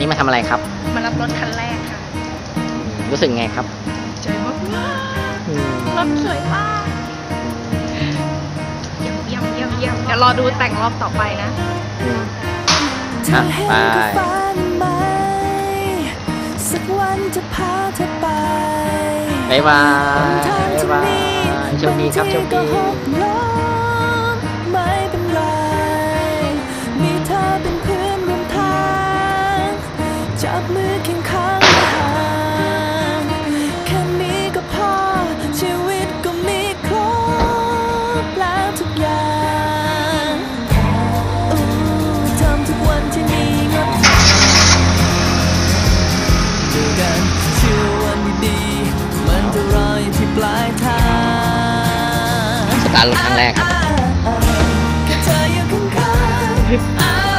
นี้มาทำอะไรครับ มารับรถคันแรกค่ะรู้สึกไงครับใจมากอืมๆรถสวยมากเยี่ยมเยี่ยมเยี่ยมเยี่ยมเดี๋ยวรอดูแต่งรอบต่อไปนะ อืมเธอเห็นอะกับไปฝันไหมสักวันจะพาเธอไปบ๊ายบายทางบ๊ายที่บายมีโชคดีครับโชคก็ดีหกล้ม สตาร์ทรถครั้งแรกครับ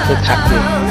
คึกคักอ